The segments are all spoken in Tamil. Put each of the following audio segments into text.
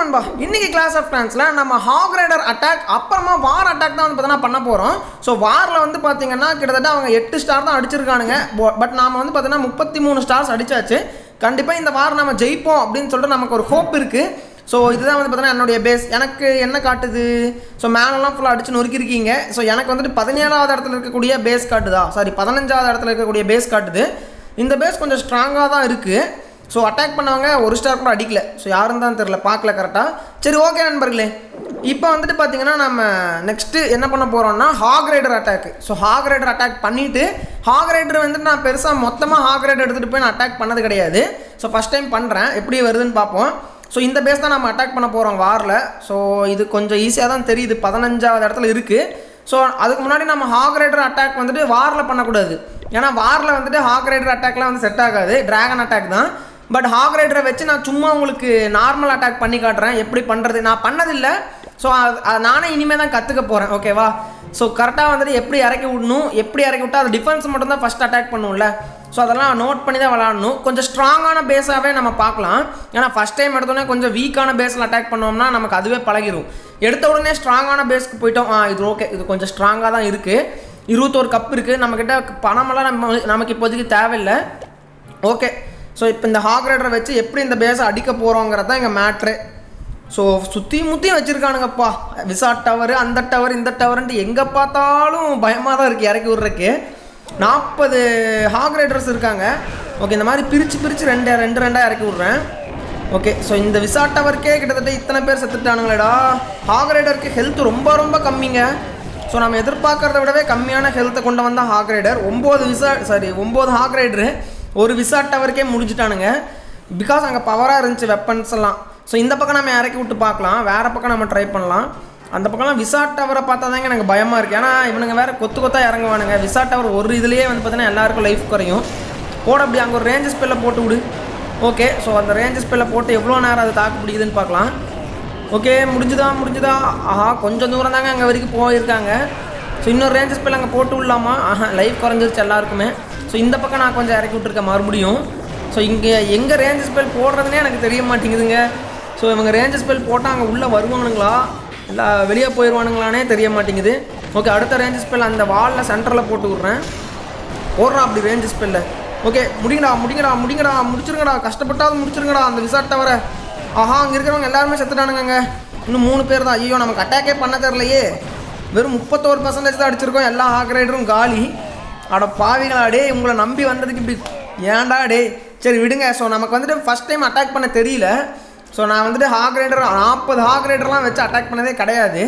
நண்பா இன்னைக்கு கிளாஸ் ஆஃப் டான்ஸில் நம்ம ஹாக் ரைடர் அட்டாக் அப்புறமா வார் அட்டாக் தான் வந்து பார்த்தீங்கன்னா பண்ண போகிறோம் ஸோ வாரில் வந்து பார்த்தீங்கன்னா கிட்டத்தட்ட அவங்க எட்டு ஸ்டார் தான் அடிச்சிருக்கானுங்க. பட் நாம வந்து பார்த்தீங்கன்னா முப்பத்தி மூணு ஸ்டார்ஸ் அடித்தாச்சு கண்டிப்பாக இந்த வாரம் நம்ம ஜெயிப்போம் அப்படின்னு சொல்லிட்டு நமக்கு ஒரு ஹோப் இருக்குது ஸோ இதுதான் வந்து பார்த்தீங்கன்னா என்னுடைய பேஸ் எனக்கு என்ன காட்டுது? ஸோ மேலெல்லாம் ஃபுல்லாக அடிச்சு நொறுக்கிருக்கீங்க. ஸோ எனக்கு வந்துட்டு பதினேழாவது இடத்துல இருக்கக்கூடிய பேஸ் காட்டுதா? சாரி பதினஞ்சாவது இடத்துல இருக்கக்கூடிய பேஸ் காட்டுது. இந்த பேஸ் கொஞ்சம் ஸ்ட்ராங்காக தான் இருக்குது ஸோ அட்டாக் பண்ணவங்க ஒரு ஸ்டார் கூட அடிக்கல. ஸோ யாரும் தான் தெரில பார்க்கல கரெக்டாக சரி ஓகே நண்பர்களே. இப்போ வந்துட்டு பார்த்தீங்கன்னா நம்ம நெக்ஸ்ட்டு என்ன பண்ண போகிறோம்னா hog rider attack so hog rider attack பண்ணிவிட்டு ஹாக் ரைடர் வந்துட்டு நான் பெருசாக மொத்தமாக ஹாக் ரைடர் எடுத்துகிட்டு போய் நான் அட்டாக் பண்ணது கிடையாது. ஸோ ஃபஸ்ட் டைம் பண்ணுறேன் எப்படி வருதுன்னு பார்ப்போம். ஸோ இந்த பேஸ் தான் நம்ம அட்டாக் பண்ண போகிறோம் வாரில். ஸோ இது கொஞ்சம் ஈஸியாக தான் தெரியுது. பதினஞ்சாவது இடத்துல இருக்குது ஸோ அதுக்கு முன்னாடி நம்ம ஹாக் ரைடர் அட்டாக் வந்துட்டு வாரில் பண்ணக்கூடாது. ஏன்னா வாரில் வந்துட்டு ஹாக் ரைடர் அட்டாக்லாம் வந்து செட் ஆகாது. டிராகன் அட்டாக் தான். பட் ஹாக் ரைடரை வச்சு நான் சும்மா உங்களுக்கு நார்மல் அட்டாக் பண்ணி காட்டுறேன். எப்படி பண்ணுறது நான் பண்ணதில்லை. ஸோ நானே இனிமேல் தான் கற்றுக்க போகிறேன் ஓகேவா ஸோ கரெக்டாக வந்துட்டு எப்படி இறக்கி விடணும்? எப்படி இறக்கி விட்டால் அது டிஃபென்ஸ் மட்டும்தான் ஃபஸ்ட் அட்டாக் பண்ணும்ல. ஸோ அதெல்லாம் நோட் பண்ணி தான் விளாடணும் கொஞ்சம் ஸ்ட்ராங்கான பேஸாகவே நம்ம பார்க்கலாம். ஏன்னா ஃபஸ்ட் டைம் எடுத்தோடனே கொஞ்சம் வீக்கான பேஸில் அட்டாக் பண்ணோம்னா நமக்கு அதுவே பழகிடும் எடுத்த உடனே ஸ்ட்ராங்கான பேஸ்க்கு போயிட்டோம். ஆ இது ஓகே இது கொஞ்சம் ஸ்ட்ராங்காக தான் இருக்குது இருபத்தோரு கப் இருக்குது நம்மக்கிட்ட பணமெல்லாம் நம்ம நமக்கு இப்போதைக்கு தேவையில்லை. ஓகே ஸோ இப்போ இந்த ஹாக் ரைடரை வச்சு எப்படி இந்த பேஸை அடிக்க போகிறோங்கிறது தான் எங்கள் மேட்ரு ஸோ சுற்றி முற்றியும் வச்சுருக்கானுங்கப்பா. விசா டவர் அந்த டவர் இந்த டவர்ன்ட்டு எங்கே பார்த்தாலும் பயமாக தான் இருக்குது இறக்கி விட்றக்கு நாற்பது ஹாக் ரைடர்ஸ் இருக்காங்க. ஓகே இந்த மாதிரி பிரித்து பிரித்து ரெண்டு ரெண்டு ரெண்டாக இறக்கி விட்றேன். ஓகே ஸோ இந்த விசா டவருக்கே கிட்டத்தட்ட இத்தனை பேர் செத்துட்டானுங்களேடா. ஹாக் ரைடருக்கு ஹெல்த் ரொம்ப ரொம்ப கம்மிங்க. ஸோ நம்ம எதிர்பார்க்கறத விடவே கம்மியான ஹெல்த்தை கொண்டு வந்தால் ஹாக் ரைடர் ஒம்பது விசா சாரி ஒம்பது ஹாக் ரைடரு ஒரு விசா டவருக்கே முடிஞ்சிட்டானுங்க. பிகாஸ் அங்கே பவராக இருந்துச்சு வெப்பன்ஸ் எல்லாம். ஸோ இந்த பக்கம் நம்ம இறக்கி விட்டு பார்க்கலாம். வேறு பக்கம் நம்ம ட்ரை பண்ணலாம். அந்த பக்கம்லாம் விசா டவரை பார்த்தா தாங்க எனக்கு பயமாக இருக்குது ஏன்னா இவனுங்க வேறு கொத்து கொத்தாக இறங்குவானுங்க. விசா டவர் ஒரு இதுலேயே வந்து பார்த்தீங்கன்னா எல்லாருக்கும் லைஃப் குறையும். போட அப்படி அங்கே ஒரு ரேஞ்சஸ் ஸ்பெல்ல போட்டு விடு. ஓகே ஸோ அந்த ரேஞ்சஸ் ஸ்பெல்ல போட்டு எவ்வளோ நேரம் அது தாக்கு பிடிக்குதுன்னு பார்க்கலாம். ஓகே முடிஞ்சுதா முடிஞ்சுதா? ஆஹா கொஞ்சம் தூரம் தாங்க அங்கே வரைக்கும் போயிருக்காங்க. ஸோ இன்னொரு ரேஞ்சஸ் ஸ்பெல் அங்கே போட்டு விடலாமா? ஆஹா லைஃப் குறைஞ்சிருச்சு எல்லாருக்குமே. ஸோ இந்த பக்கம் நான் கொஞ்சம் இறக்கி விட்டுருக்கேன் மறுபடியும். ஸோ இங்கே எங்கே ரேஞ்ச் ஸ்பெல் போடுறதுனே எனக்கு தெரிய மாட்டேங்குதுங்க. ஸோ இவங்க ரேஞ்ச் ஸ்பெல் போட்டால் அங்கே உள்ளே வருவானுங்களா? இல்லை வெளியே போயிடுவானுங்களானே தெரிய மாட்டேங்குது. ஓகே அடுத்த ரேஞ்ச் ஸ்பெல் அந்த வாலில் சென்டரில் போட்டு விட்றேன். போடுறா அப்படி ரேஞ்ச் ஸ்பெல்ல ஓகே முடிங்கடா முடிங்கடா முடிங்கடா முடிச்சிருங்கடா. கஷ்டப்பட்டாவது முடிச்சிருங்கடா அந்த விசாட்டை டவரை ஆஹா அங்கே இருக்கிறவங்க எல்லாருமே செத்துட்டானுங்க இன்னும் மூணு பேர் தான். ஐயோ நமக்கு அட்டாக்கே பண்ண தெரிலையே வெறும் முப்பத்தோரு பர்சன்டேஜ் தான் அடிச்சிருக்கோம். எல்லா ஹாக் ரைடரும் காலி. அட பாவிகளா டே உங்களை நம்பி வந்ததுக்கு இப்படி ஏன்டா டே சரி விடுங்க. ஸோ நமக்கு வந்துட்டு ஃபஸ்ட் டைம் அட்டாக் பண்ண தெரியல. ஸோ நான் வந்துட்டு ஹாக் ரைடர் நாற்பது ஹாக் ரைடர்லாம் வச்சு அட்டாக் பண்ணதே கிடையாது.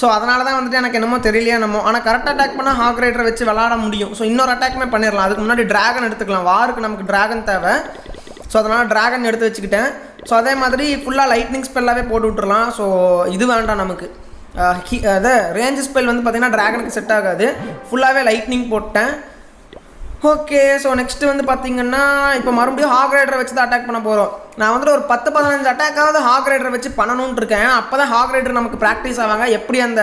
ஸோ அதனால தான் வந்துட்டு எனக்கு என்னமோ தெரியலையே என்னமோ. ஆனால் கரெக்ட் அட்டாக் பண்ணால் ஹாக் ரைடரை வச்சு விளாட முடியும். ஸோ இன்னொரு அட்டாக்குமே பண்ணிடலாம். அதுக்கு முன்னாடி ட்ராகன் எடுத்துக்கலாம். வாருக்கு நமக்கு டிராகன் தேவை. ஸோ அதனால் டிராகன் எடுத்து வச்சுக்கிட்டேன். ஸோ அதே மாதிரி ஃபுல்லாக லைட்னிங் ஸ்பெல்லாகவே போட்டு விட்டுறலாம். ஸோ இது வேண்டாம் நமக்கு. அதை ரேஞ்ச் ஸ்பெல் வந்து பார்த்திங்கன்னா டிராகனுக்கு செட் ஆகாது. ஃபுல்லாகவே லைட்னிங் போட்டேன். ஓகே ஸோ நெக்ஸ்ட் வந்து பார்த்தீங்கன்னா இப்போ மறுபடியும் ஹாக் ரைடரை வச்சு தான் அட்டாக் பண்ண போகிறோம் நான் வந்துட்டு ஒரு பத்து பதினஞ்சு அட்டாக்காவது ஹாக் ரைடரை வச்சு பண்ணணும்னு இருக்கேன். அப்போ தான் ஹாக் ரைடர் நமக்கு ப்ராக்டிஸ் ஆவாங்க. எப்படி அந்த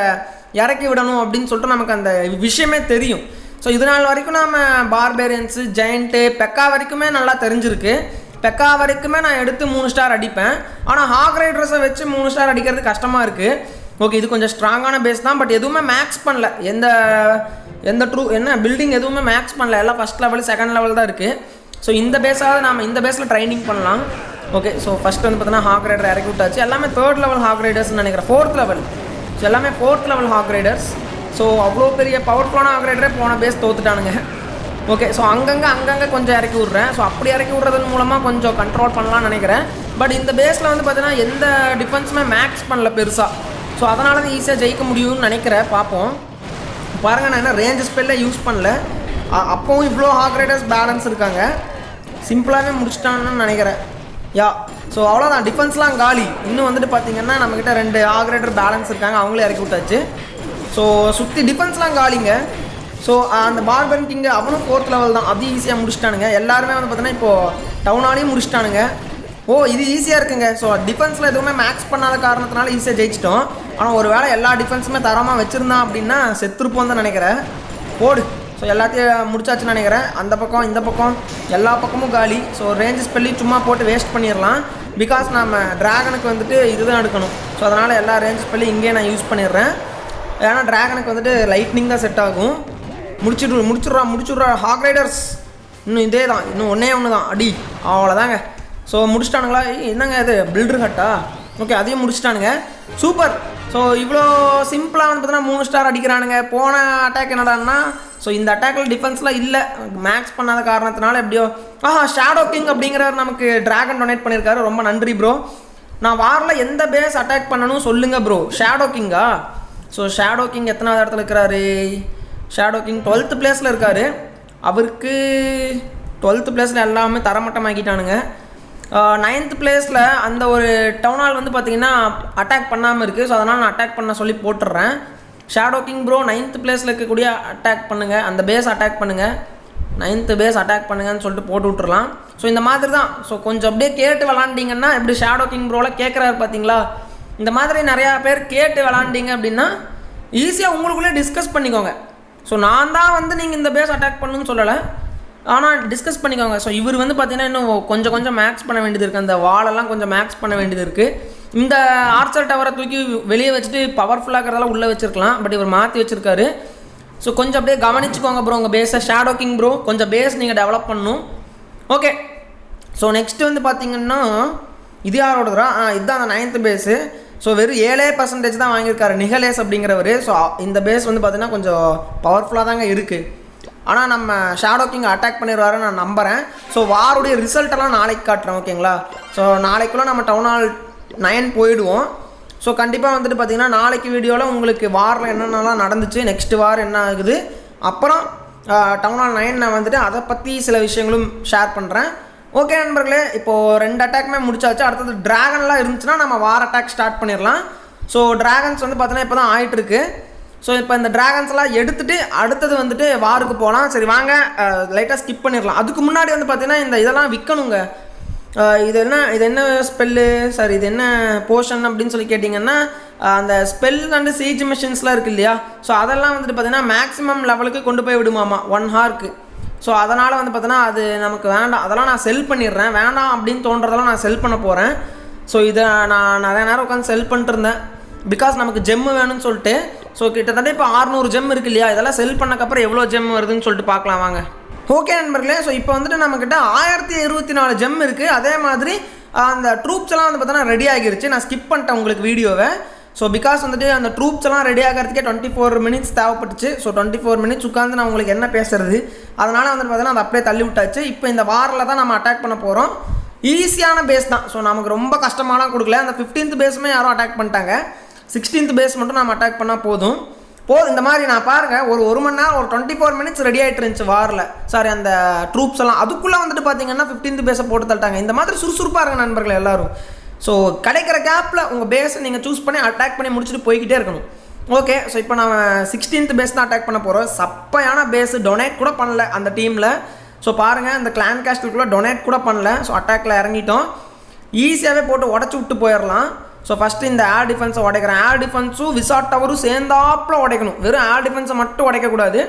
இறக்கி விடணும் அப்படின்னு சொல்லிட்டு நமக்கு அந்த விஷயமே தெரியும். ஸோ இது நாள் வரைக்கும் நம்ம பார்பேரியன்ஸு ஜெயண்ட்டு பெக்கா வரைக்குமே நல்லா தெரிஞ்சிருக்கு. பெக்கா வரைக்குமே நான் எடுத்து மூணு ஸ்டார் அடிப்பேன். ஆனால் ஹாக் ரைடர்ஸை வச்சு மூணு ஸ்டார் அடிக்கிறது கஷ்டமாக இருக்குது ஓகே இது கொஞ்சம் ஸ்ட்ராங்கான பேஸ் தான் பட் எதுவுமே மேக்ஸ் பண்ணல. எந்த எந்த ட்ரூ என்ன பில்டிங் எதுவுமே மேக்ஸ் பண்ணல. எல்லாம் ஃபஸ்ட் லெவல் செகண்ட் லெவல் தான் இருக்குது ஸோ இந்த பேஸாவது நாம் இந்த பேஸில் ட்ரைனிங் பண்ணலாம். ஓகே ஸோ ஃபஸ்ட் வந்து பார்த்தீங்கன்னா ஹாக் ரைடர் இறக்கி விட்டாச்சு. எல்லாமே தேர்ட் லெவல் ஹாக் ரைடர்ஸ்னு நினைக்கிறேன். ஃபோர்த் லெவல் ஸோ எல்லாமே fourth level hog riders so அவ்வளோ பெரிய பவர்ஃபுல்லான ஹாக் ரைடரே போன பேஸ் தோத்துட்டானுங்க. ஓகே ஸோ அங்கங்கே அங்கங்கே கொஞ்சம் இறக்கி விட்றேன். ஸோ அப்படி இறக்கி விட்றதன் மூலமாக கொஞ்சம் கண்ட்ரோல் பண்ணலாம்னு நினைக்கிறேன். பட் இந்த பேஸில் வந்து பார்த்தீங்கன்னா எந்த டிஃபென்ஸுமே மேக்ஸ் பண்ணல பெருசாக ஸோ அதனால தான் ஈஸியாக ஜெயிக்க முடியும்னு நினைக்கிறேன். பார்ப்போம். பாருங்கள் நான் என்ன ரேஞ்ச் ஸ்பெல்ல யூஸ் பண்ணல. அப்போவும் இவ்வளோ ஹாக்ரைடர்ஸ் பேலன்ஸ் இருக்காங்க. சிம்பிளாகவே முடிச்சிட்டான்னு நினைக்கிறேன். யா ஸோ அவ்வளோதான் டிஃபென்ஸ்லாம் காலி. இன்னும் வந்துட்டு பார்த்தீங்கன்னா நம்மக்கிட்ட ரெண்டு ஆக்ரேட்டர் பேலன்ஸ் இருக்காங்க. அவங்களே இறக்கி விட்டாச்சு. ஸோ சுற்றி டிஃபென்ஸ்லாம் காலிங்க. ஸோ அந்த பார்பன் கிங்கு அவனும் ஃபோர்த் லெவல் தான். அது ஈஸியாக முடிச்சிட்டானுங்க. எல்லாருமே வந்து பார்த்தீங்கன்னா இப்போது டவுனாலையும் முடிச்சிட்டானுங்க. ஓ இது ஈஸியாக இருக்குங்க. ஸோ டிஃபென்ஸில் எதுவுமே மேக்ஸ் பண்ணாத காரணத்தினால ஈஸியாக ஜெயிச்சிட்டோம். ஆனால் ஒரு வேளை எல்லா டிஃபென்ஸுமே தரமாக வச்சுருந்தான் அப்படின்னா செத்துருப்போம் தான் நினைக்கிறேன். போடு. ஸோ எல்லாத்தையும் முடிச்சாச்சுன்னு நினைக்கிறேன். அந்த பக்கம் இந்த பக்கம் எல்லா பக்கமும் காலி. ஸோ ரேஞ்சு ஸ்பெல்லி சும்மா போட்டு வேஸ்ட் பண்ணிடலாம். பிகாஸ் நம்ம ட்ராகனுக்கு வந்துட்டு இதுதான் எடுக்கணும். ஸோ அதனால் எல்லா ரேஞ்ச் ஸ்பெல்லும் இங்கேயே நான் யூஸ் பண்ணிடுறேன். ஏன்னா ட்ராகனுக்கு வந்துட்டு லைட்னிங் தான் செட் ஆகும். முடிச்சுட்டு முடிச்சுட்றா முடிச்சுட்றா. ஹாக் ரைடர்ஸ் இன்னும் இதே தான் இன்னும் ஒன்றே ஒன்று தான் அடி அவ்வளோதாங்க ஸோ முடிச்சிட்டானுங்களா? என்னங்க இது? பில்டர் ஹட்டா ஓகே அதையும் முடிச்சிட்டானுங்க. சூப்பர் ஸோ இவ்வளோ சிம்பிளாக வந்து பார்த்தீங்கன்னா மூணு ஸ்டார் அடிக்கிறானுங்க. போன அட்டாக் என்னடான்னா ஸோ இந்த அட்டாக்கில் டிஃபென்ஸ்லாம் இல்லை. மேக்ஸ் பண்ணாத காரணத்தினால எப்படியோ ஆஹா ஷேடோ கிங் அப்படிங்கிறவர் நமக்கு டிராகன் டொனேட் பண்ணியிருக்காரு ரொம்ப நன்றி ப்ரோ நான் வாரில் எந்த பேஸ் அட்டாக் பண்ணணும் சொல்லுங்கள் ப்ரோ ஷேடோ கிங்கா ஸோ ஷேடோ கிங் எத்தனாவது இடத்துல இருக்கிறாரு ஷேடோ கிங் டுவெல்த்து பிளேஸில் இருக்காரு. அவருக்கு டுவெல்த்து பிளேஸில் எல்லாமே தரமட்டமாக்கிட்டானுங்க. நைன்த் பிளேஸில் அந்த ஒரு டவுன் ஹால் வந்து பார்த்தீங்கன்னா அட்டாக் பண்ணாமல் இருக்குது ஸோ அதனால் நான் அட்டாக் பண்ண சொல்லி போட்டுடுறேன் ஷேடோ கிங் ப்ரோ நைன்த் பிளேஸில் இருக்கக்கூடிய அட்டாக் பண்ணுங்கள் அந்த பேஸ் அட்டாக் பண்ணுங்கள் நைன்த்து பேஸ் அட்டாக் பண்ணுங்கன்னு சொல்லிட்டு போட்டு விட்டுறலாம். ஸோ இந்த மாதிரி தான் ஸோ கொஞ்சம் அப்படியே கேட்டு விளாண்டிங்கன்னா எப்படி ஷேடோ கிங் ப்ரோவில் கேட்குறாரு பார்த்தீங்களா இந்த மாதிரி நிறையா பேர் கேட்டு விளாண்டிங்க அப்படின்னா ஈஸியாக உங்களுக்குள்ளே டிஸ்கஸ் பண்ணிக்கோங்க. ஸோ நான் தான் வந்து நீங்கள் இந்த பேஸ் அட்டாக் பண்ணுன்னு சொல்லலை. ஆனால் டிஸ்கஸ் பண்ணிக்கோங்க. ஸோ இவர் வந்து பார்த்தீங்கன்னா இன்னும் கொஞ்சம் கொஞ்சம் மேக்ஸ் பண்ண வேண்டியது இருக்குது அந்த வாலெல்லாம் கொஞ்சம் மேக்ஸ் பண்ண வேண்டியது இருக்குது இந்த ஆர்ச்சர் டவரை தூக்கி வெளியே வச்சுட்டு பவர்ஃபுல்லாகிறதெல்லாம் உள்ளே வச்சிருக்கலாம். பட் இவர் மாற்றி வச்சிருக்காரு. ஸோ கொஞ்சம் அப்படியே கவனிச்சுக்கோங்க ப்ரோ உங்கள் பேஸை ஷேடோ கிங் ப்ரோ கொஞ்சம் பேஸ் நீங்கள் டெவலப் பண்ணணும். ஓகே ஸோ நெக்ஸ்ட் வந்து பார்த்தீங்கன்னா இது யாரோடதுரா? ஆ இதுதான் அந்த நைன்த்து பேஸு ஸோ வெறும் ஏழே பர்சன்டேஜ் தான் வாங்கியிருக்காரு. நிகலேஸ் அப்படிங்கிறவர். ஸோ இந்த பேஸ் வந்து பார்த்தீங்கன்னா கொஞ்சம் பவர்ஃபுல்லாக தாங்க இருக்குது ஆனால் நம்ம ஷேடோ கிங் அட்டாக் பண்ணிடுவாரு நான் நம்புகிறேன் ஸோ வாருடைய ரிசல்ட்டெல்லாம் நாளைக்கு காட்டுறேன் ஓகேங்களா ஸோ நாளைக்குள்ளே நம்ம டவுன் ஹால் நயன் போயிடுவோம். ஸோ கண்டிப்பாக வந்துட்டு பார்த்தீங்கன்னா நாளைக்கு வீடியோவில் உங்களுக்கு வாரில் என்னென்னலாம் நடந்துச்சு நெக்ஸ்ட் வார் என்ன ஆகுது. அப்புறம் டவுன் ஹால் நைன் நான் வந்துட்டு அதை பற்றி சில விஷயங்களும் ஷேர் பண்ணுறேன் ஓகே நண்பர்களே இப்போது ரெண்டு அட்டாக்மே முடிச்சாச்சு. அடுத்தது டிராகன்லாம் இருந்துச்சுன்னா நம்ம வார் அட்டாக் ஸ்டார்ட் பண்ணிடலாம் ஸோ டிராகன்ஸ் வந்து பார்த்தீங்கன்னா இப்போ தான் ஆகிட்டுருக்கு ஸோ இப்போ இந்த ட்ராகன்ஸ்லாம் எடுத்துகிட்டு எடுத்துட்டு அடுத்தது வந்துட்டு வாருக்கு போகலாம் சரி வாங்க. லைட்டாக ஸ்கிப் பண்ணிடலாம். அதுக்கு முன்னாடி வந்து பார்த்தீங்கன்னா இந்த இதெல்லாம் விற்கணுங்க இது என்ன இது என்ன ஸ்பெல்லு சார் இது என்ன போர்ஷன் அப்படின்னு சொல்லி கேட்டிங்கன்னா அந்த ஸ்பெல் அண்டு சீஜ் மிஷின்ஸ்லாம் இருக்கு இல்லையா? ஸோ அதெல்லாம் வந்துட்டு பார்த்தீங்கன்னா மேக்ஸிமம் லெவலுக்கு கொண்டு போய் விடுமாமா? ஒன் ஹார்க்கு ஸோ அதனால் வந்து பார்த்தீங்கன்னா அது நமக்கு வேண்டாம். அதெல்லாம் நான் செல் பண்ணிடுறேன். வேண்டாம் அப்படின்னு தோன்றதெல்லாம் நான் செல் பண்ண போகிறேன் ஸோ இதை நான் நிறைய நேரம் உட்காந்து செல் பண்ணிட்டு இருந்தேன். பிகாஸ் நமக்கு ஜெம்மு வேணும்னு சொல்லிட்டு ஸோ கிட்டத்தட்ட இப்போ 600 ஜெம் இருக்கு இல்லையா? இதெல்லாம் செல் பண்ணக்கப்புறம் எவ்வளோ ஜெம் வருதுன்னு சொல்லிட்டு பார்க்கலாம் வாங்க. ஓகே நண்பர்களே ஸோ இப்போ வந்துட்டு நம்மக்கிட்ட ஆயிரத்தி இருபத்தி நாலு ஜெம் இருக்குது அதே மாதிரி அந்த ட்ரூப்ஸ் எல்லாம் வந்து பார்த்தோன்னா ரெடி ஆகிருச்சு. நான் ஸ்கிப் பண்ணிட்டேன் உங்களுக்கு வீடியோவை ஸோ பிகாஸ் வந்துட்டு அந்த ட்ரூப்ஸ் எல்லாம் ரெடி ஆகிறதுக்கே டுவெண்ட்டி ஃபோர் மினிட்ஸ் தேவைப்பட்டுச்சு. ஸோ டுவெண்ட்டி ஃபோர் மினிட்ஸ் உட்காந்து நான் உங்களுக்கு என்ன பேசுறது? அதனால் வந்துட்டு பார்த்தீங்கன்னா அதை அப்படியே தள்ளி விட்டாச்சு. இப்போ இந்த வாரில் தான் நம்ம அட்டாக் பண்ண போகிறோம் ஈஸியான பேஸ் தான். ஸோ நமக்கு ரொம்ப கஷ்டமாலாம் கொடுக்கல. அந்த ஃபிஃப்டீன்த் பேஸுமே யாரும் அட்டாக் பண்ணிட்டாங்க. சிக்ஸ்டீன்த் பேஸ் மட்டும் நம்ம அட்டாக் பண்ணால் போதும். போதும் இந்த மாதிரி நான் பாருங்கள் ஒரு ஒரு மணி நேரம் ஒரு டுவெண்ட்டி ஃபோர் மினிட்ஸ் ரெடி ஆகிட்டு இருந்துச்சு வாரில். சாரி அந்த ட்ரூப்ஸ் எல்லாம். அதுக்குள்ளே வந்துட்டு பார்த்தீங்கன்னா ஃபிஃப்டீன்த் பேஸை போட்டு தள்ளிட்டாங்க. இந்த மாதிரி சுறுசுறுப்பாக இருங்க நண்பர்கள் எல்லாரும். ஸோ கிடைக்கிற கேப்பில் உங்கள் பேஸை நீங்கள் சூஸ் பண்ணி அட்டாக் பண்ணி முடிச்சுட்டு போய்கிட்டே இருக்கணும். ஓகே ஸோ இப்போ நம்ம சிக்ஸ்டீன்த் பேஸ் தான் அட்டாக் பண்ண போகிறோம் சப்பையான பேஸ் டொனேட் கூட பண்ணல அந்த டீமில் ஸோ பாருங்கள் அந்த கிளான் கேஸ்டலுக்குள்ளே டொனேட் கூட பண்ணல. ஸோ அட்டாக்ல இறங்கிட்டோம். ஈஸியாகவே போட்டு உடச்சி விட்டு போயிடலாம். ஸோ ஃபஸ்ட்டு இந்த ஏர் டிஃபென்ஸை உடைக்கிறேன். ஏர் டிஃபென்ஸும் விசாட் டவரும் சேர்ந்தாப்புல உடைக்கணும். வெறும் ஏர் டிஃபென்ஸை மட்டும் உடைக்கக்கூடாது.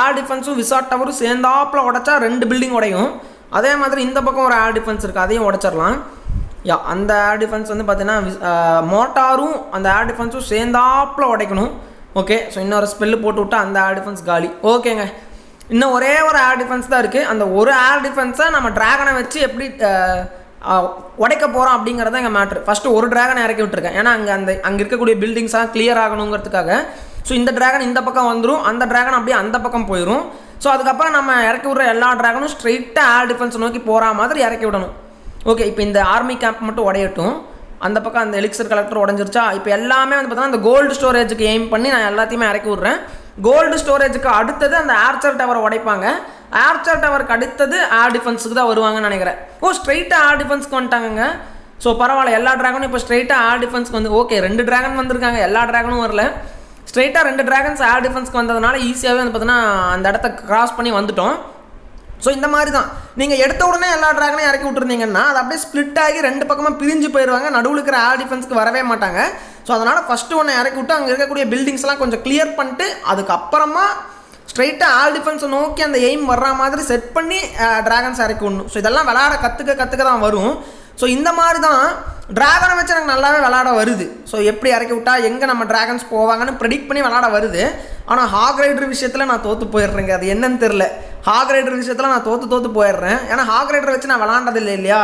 ஏர் டிஃபென்ஸும் விசாட் டவரும் சேர்ந்தாப்புல உடைச்சா ரெண்டு பில்டிங் உடையும். அதே மாதிரி இந்த பக்கம் ஒரு ஏர் டிஃபென்ஸ் இருக்குது அதையும் உடைச்சிடலாம். யா அந்த ஏர் டிஃபென்ஸ் வந்து பார்த்தீங்கன்னா மோட்டாரும் அந்த ஏர் டிஃபென்ஸும் சேர்ந்தாப்புல உடைக்கணும். ஓகே ஸோ இன்னொரு ஸ்பெல்லு போட்டு விட்டா அந்த ஏர் டிஃபென்ஸ் காலி. ஓகேங்க இன்னும் ஒரே ஒரு ஏர் டிஃபென்ஸ் தான் இருக்குது அந்த ஒரு ஏர் டிஃபென்ஸை நம்ம ட்ராகனை வச்சு எப்படி உடைக்க போகிறோம் அப்படிங்கிறது தான் எங்கள் மேட்ரு ஃபஸ்ட்டு ஒரு ட்ராகனை இறக்கி விட்டுருக்கேன். ஏன்னா அங்கே அந்த அங்கே இருக்கக்கூடிய பில்டிங்ஸாக கிளியர் ஆகணுங்கிறதுக்காக. ஸோ இந்த ட்ராகன் இந்த பக்கம் வந்துடும் அந்த ட்ராகன் அப்படியே அந்த பக்கம் போயிடும் ஸோ அதுக்கப்புறம் நம்ம இறக்கி விட்ற எல்லா ட்ராகனும் ஸ்ட்ரெயிட்டாக ஏர் டிஃபென்ஸ் நோக்கி போகிற மாதிரி இறக்கி விடணும். ஓகே இப்போ இந்த ஆர்மி கேம்ப் மட்டும் உடையட்டும். அந்த பக்கம் அந்த எலிக்சர் கலெக்டர் உடஞ்சிருச்சா? இப்போ எல்லாமே வந்து பார்த்தோன்னா அந்த கோல்டு ஸ்டோரேஜுக்கு எய்ம் பண்ணி நான் எல்லாத்தையுமே இறக்கி விட்றேன். கோல்டு ஸ்டோரேஜுக்கு அடுத்தது அந்த ஆர்ச்சர் டவரை உடைப்பாங்க. ஆர்ச்சர் டவருக்கு அடுத்தது ஏர் டிஃபென்ஸுக்கு தான் வருவாங்கன்னு நினைக்கிறேன். ஓ ஸ்ட்ரைட்டாக ஏர் டிஃபென்ஸ்க்கு வந்துட்டாங்க ஸோ பரவாயில்ல எல்லா ட்ராகனும் இப்போ ஸ்ட்ரைட்டாக ஏர் டிஃபென்ஸ்க்கு வந்து ஓகே ரெண்டு ட்ராகன் வந்திருக்காங்க எல்லா டிராகனும் வரல. ஸ்ட்ரைட்டாக ரெண்டு ட்ராகன்ஸ் ஏர் டிஃபென்ஸ்க்கு வந்ததுனால ஈஸியாகவே வந்து பார்த்தீங்கன்னா அந்த இடத்த கிராஸ் பண்ணி வந்துட்டோம். ஸோ இந்த மாதிரி தான். நீங்கள் எடுத்த உடனே எல்லா ட்ராகனையும் இறக்கி விட்டுருந்தீங்கன்னா அது அப்படியே ஸ்ப்ளிட் ஆகி ரெண்டு பக்கமாக பிரிஞ்சு போயிடுவாங்க நடுவில் இருக்கிற ஏர் டிஃபென்ஸ்க்கு வரவே மாட்டாங்க. ஸோ அதனால் ஃபஸ்ட்டு ஒன்று இறக்கி விட்டு அங்கே இருக்கக்கூடிய பில்டிங்ஸ்லாம் கொஞ்சம் கிளியர் பண்ணிட்டு அதுக்கப்புறமா ஸ்ட்ரைட்டாக ஆல் டிஃபென்ஸை நோக்கி அந்த எய்ம் வர்ற மாதிரி செட் பண்ணி ட்ராகன்ஸ் இறக்கி ஸோ இதெல்லாம் விளாட கற்றுக்க கற்றுக்க தான் வரும். ஸோ இந்த மாதிரி தான் ட்ராகனை வச்சு எனக்கு நல்லாவே விளாட வருது. ஸோ எப்படி இறக்கி விட்டா எங்கே நம்ம ட்ராகன்ஸ் போவாங்கன்னு ப்ரெடிக்ட் பண்ணி விளாட வருது. ஆனால் ஹாக் ரைடர் விஷயத்தில் நான் தோற்று போயிடுறேங்க. அது என்னன்னு தெரில ஹாக் ரைடர் விஷயத்தில் நான் தோற்று தோற்று போயிடுறேன். ஏன்னா ஹாக் ரைடர் வச்சு நான் விளாண்டது இல்லை இல்லையா?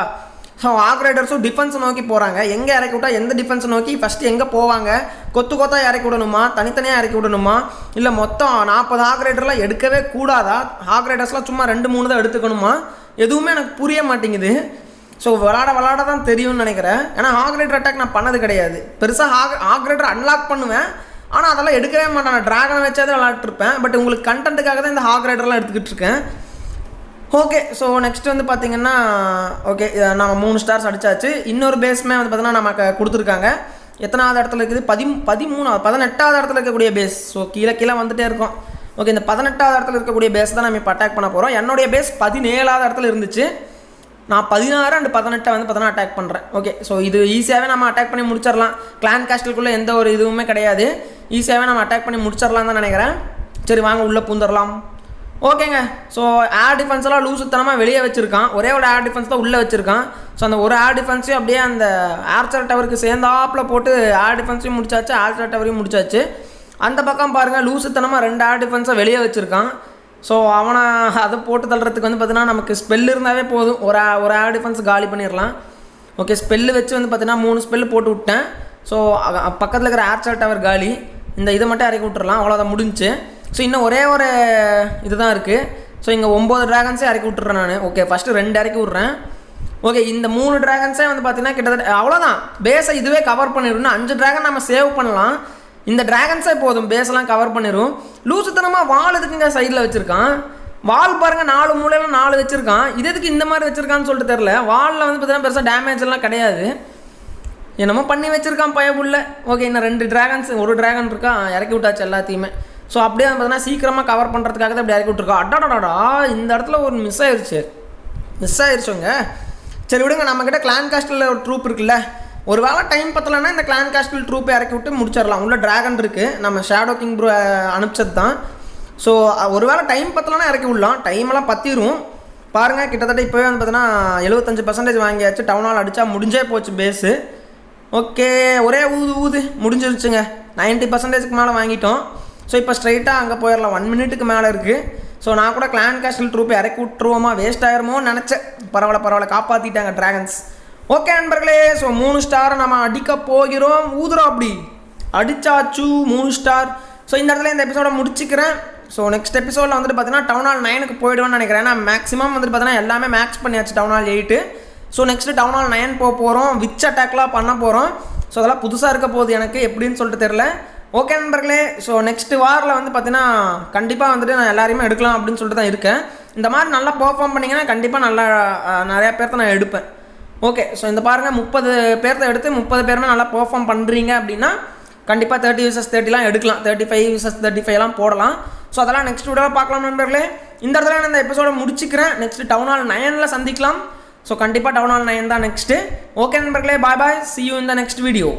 ஸோ ஆக் ரைடர்ஸும் டிஃபென்ஸ் நோக்கி போகிறாங்க எங்கே இறக்கி விட்டால் எந்த டிஃபென்ஸ் நோக்கி? ஃபஸ்ட்டு எங்கே போவாங்க? கொத்து கொத்தாக இறக்கி விடணுமா? தனித்தனியாக இறக்கி விடணுமா? இல்லை மொத்தம் நாற்பது ஆக் ரைடர்லாம் எடுக்கவே கூடாதா? ஹாக் ரைடர்ஸ்லாம் சும்மா ரெண்டு மூணு தான் எடுத்துக்கணுமா? எதுவுமே எனக்கு புரிய மாட்டேங்குது. ஸோ விளாட விளாட தான் தெரியும்னு நினைக்கிறேன். ஏன்னா ஹாக் ரைடர் அட்டாக் நான் பண்ணது கிடையாது. பெருசாக ஹாக் ஹாக் ரைடர் அன்லாக் பண்ணுவேன். ஆனால் அதெல்லாம் எடுக்கவே மாட்டேன் நான் ட்ராகனை வச்சாதான் விளாட்டுருப்பேன் பட் உங்களுக்கு கண்டென்ட்டுக்காக தான் இந்த ஹாக் ரைடர்லாம் எடுத்துக்கிட்டு இருக்கேன். ஓகே ஸோ நெக்ஸ்ட் வந்து பார்த்தீங்கன்னா ஓகே நம்ம மூணு ஸ்டார்ஸ் அடித்தாச்சு இன்னொரு பேஸ்மே வந்து பார்த்தீங்கன்னா நமக்கு கொடுத்துருக்காங்க. எத்தனாவது இடத்துல இருக்குது? பதி பதிமூணாவது பதினெட்டாவது இடத்துல இருக்கக்கூடிய பேஸ் ஸோ கீழே கீழே வந்துட்டே இருக்கும். ஓகே இந்த பதினெட்டாவது இடத்துல இருக்கக்கூடிய பேஸ் தான் நம்ம இப்போ அட்டாக் பண்ண போகிறோம் என்னுடைய பேஸ் பதினேழாவது இடத்துல இருந்துச்சு. நான் பதினாறு அண்ட் பதினெட்டை வந்து பார்த்தீங்கன்னா அட்டாக் பண்ணுறேன் ஓகே ஸோ இது ஈஸியாகவே நம்ம அட்டாக் பண்ணி முடிச்சிடலாம். கிளான் காஸ்டலுக்குள்ளே எந்த ஒரு இதுவுமே கிடையாது. ஈஸியாகவே நம்ம அட்டாக் பண்ணி முடிச்சிடலாம் தான் நினைக்கிறேன். சரி வாங்க உள்ளே பூந்துடலாம். ஓகேங்க. ஸோ ஏர் டிஃபென்ஸ் எல்லாம் லூசுத்தனமாக வெளியே வச்சிருக்கான். ஒரே ஒரு ஏர் டிஃபென்ஸ் தான் உள்ளே வச்சிருக்கான். ஸோ அந்த ஒரு ஏர் டிஃபென்ஸையும் அப்படியே அந்த ஆர்ச்சர் டவருக்கு சேர்ந்தாப்பில் போட்டு ஏர் டிஃபென்ஸையும் முடிச்சாச்சு ஆர்ச்சர் டவரையும் முடிச்சாச்சு. அந்த பக்கம் பாருங்கள் லூசுத்தனமாக ரெண்டு ஏர் டிஃபென்ஸை வெளியே வச்சிருக்கான். ஸோ அவனை அதை போட்டு தள்ளுறதுக்கு வந்து பார்த்தீங்கன்னா நமக்கு ஸ்பெல் இருந்தாவே போதும். ஒரு ஒரு ஏர் டிஃபென்ஸ் காலி பண்ணிடலாம் ஓகே ஸ்பெல்லு வச்சு வந்து பார்த்தீங்கன்னா மூணு ஸ்பெல்லு போட்டு விட்டேன். ஸோ பக்கத்தில் இருக்கிற ஏர்செல் டவர் காலி. இந்த இதை மட்டும் இறக்கி விட்டுறலாம் அவ்வளோதான் முடிஞ்சு. ஸோ இன்னும் ஒரே ஒரு இதுதான் இருக்குது ஸோ இங்கே ஒம்பது ட்ராகன்ஸே இறக்கி விட்டுறேன் நான். ஓகே ஃபஸ்ட்டு ரெண்டு இறக்கி விட்றேன். ஓகே இந்த மூணு ட்ராகன்ஸே வந்து பார்த்தீங்கன்னா கிட்டத்தட்ட அவ்வளோதான் பேஸை இதுவே கவர் பண்ணிடணும் அஞ்சு ட்ராகன் நம்ம சேவ் பண்ணலாம். இந்த ட்ராகன்ஸே போதும். பேஸ்லாம் கவர் பண்ணிடும் லூசுத்தனமாக வால் எதுக்குங்க சைடில் வச்சுருக்கான்? வால் பாருங்கள் நாலு மூலையில் நாலு வச்சிருக்கான். இது எதுக்கு இந்த மாதிரி வச்சுருக்கான்னு சொல்லிட்டு தெரில வாலில் வந்து பார்த்தீங்கன்னா பெருசாக டேமேஜ் எல்லாம் கிடையாது. என்னமோ பண்ணி வச்சுருக்கான் பயப்புள்ள ஓகே இன்னும் ரெண்டு ட்ராகன்ஸ் ஒரு ட்ராகன் இருக்கா? இறக்கி விட்டாச்சு எல்லாத்தையுமே. ஸோ அப்படியே வந்து பார்த்தீங்கன்னா சீக்கிரமாக கவர் பண்ணுறதுக்காக தான் அப்படி இறக்கி விட்ருக்கோம் அடாடாடா இந்த இடத்துல ஒரு மிஸ் ஆயிடுச்சு மிஸ் ஆயிடுச்சுங்க சரி விடுங்க நம்மக்கிட்ட கிளான் காஸ்டில் ஒரு ட்ரூப் இருக்குல்ல. ஒரு வேளை டைம் பத்தலைன்னா இந்த கிளான் காஸ்டில் ட்ரூப்பை இறக்கி விட்டு முடிச்சிடலாம். உள்ள டிராகன் இருக்குது நம்ம ஷேடோ கிங் ப்ரோ அனுப்பிச்சது தான் ஸோ ஒரு வேளை டைம் பத்தலைன்னா இறக்கி விடலாம். டைமெல்லாம் பற்றிடும் பாருங்கள் கிட்டத்தட்ட இப்போவே வந்து பார்த்தீங்கன்னா எழுபத்தஞ்சு பர்சன்டேஜ் வாங்கியாச்சு. டவுன் ஹால் அடித்தா முடிஞ்சே போச்சு பேஸு ஓகே ஒரே ஊது ஊது. முடிஞ்சிருச்சுங்க. 90% பர்சன்டேஜ்க்கு மேலே வாங்கிட்டோம். ஸோ இப்போ ஸ்ட்ரைட்டாக அங்கே போயிடலாம் ஒன் மினிட்டுக்கு மேலே இருக்குது ஸோ நான் கூட கிளான் கேஸ்டல் ட்ரூப் இறக்கி விட்டுருவோமா? வேஸ்ட் ஆயிருமோன்னு நினச்சேன். பரவாயில்ல பரவாயில்ல காப்பாற்றிட்டாங்க ட்ராகன்ஸ் ஓகே நண்பர்களே ஸோ மூணு ஸ்டாரை நம்ம அடிக்க போகிறோம். ஊதுறோம் அப்படி. அடிச்சாச்சு மூணு ஸ்டார் ஸோ இந்த இடத்துல இந்த எபிசோட முடிச்சுக்கிறேன். ஸோ நெக்ஸ்ட் எபிசோடில் வந்துட்டு பார்த்தீங்கன்னா டவுன் ஹால் நைனுக்கு போயிடுவேன்னு நினைக்கிறேன். ஏன்னா மேக்ஸிமம் வந்துட்டு பார்த்தீங்கன்னா எல்லாமே மேக்ஸ் பண்ணியாச்சு town hall eight so next town hall nine போக போகிறோம் விச் அட்டாக்லாம் பண்ண போகிறோம் ஸோ அதெல்லாம் புதுசாக இருக்க போகுது எனக்கு. எப்படின்னு சொல்லிட்டு தெரில ஓகே நண்பர்களே. ஸோ நெக்ஸ்ட் வாரில் வந்து பார்த்தீங்கன்னா கண்டிப்பாக வந்துட்டு நான் எல்லாரையுமே எடுக்கலாம் அப்படின்னு சொல்லிட்டு தான் இருக்கேன். இந்த மாதிரி நல்லா பெர்ஃபார்ம் பண்ணிங்கன்னா கண்டிப்பாக நல்லா நிறையா பேர்த்த நான் எடுப்பேன். ஓகே ஸோ இந்த பாருங்கள் முப்பது பேர்த்த எடுத்து முப்பது பேருமே நல்லா பெர்ஃபார்ம் பண்ணுறீங்க அப்படின்னா கண்டிப்பாக தேர்ட்டி விசஸ் தேர்ட்டிலாம் எடுக்கலாம். தேர்ட்டி ஃபைவ் விசஸ் தேர்ட்டி ஃபைவ்லாம் போடலாம். ஸோ அதெல்லாம் நெக்ஸ்ட் வீடியோவில் பார்க்கலாம் நண்பர்களே. இந்த இடத்துல நான் இந்த எபிசோட முடிச்சுக்கிறேன். நெக்ஸ்ட் டவுன் ஹால் நயனில் சந்திக்கலாம். ஸோ கண்டிப்பாக டவுன் ஹால் நயன் தான் நெக்ஸ்ட்டு ஓகே நண்பர்களே பாய் பாய் சி யூ இந்த நெக்ஸ்ட் வீடியோ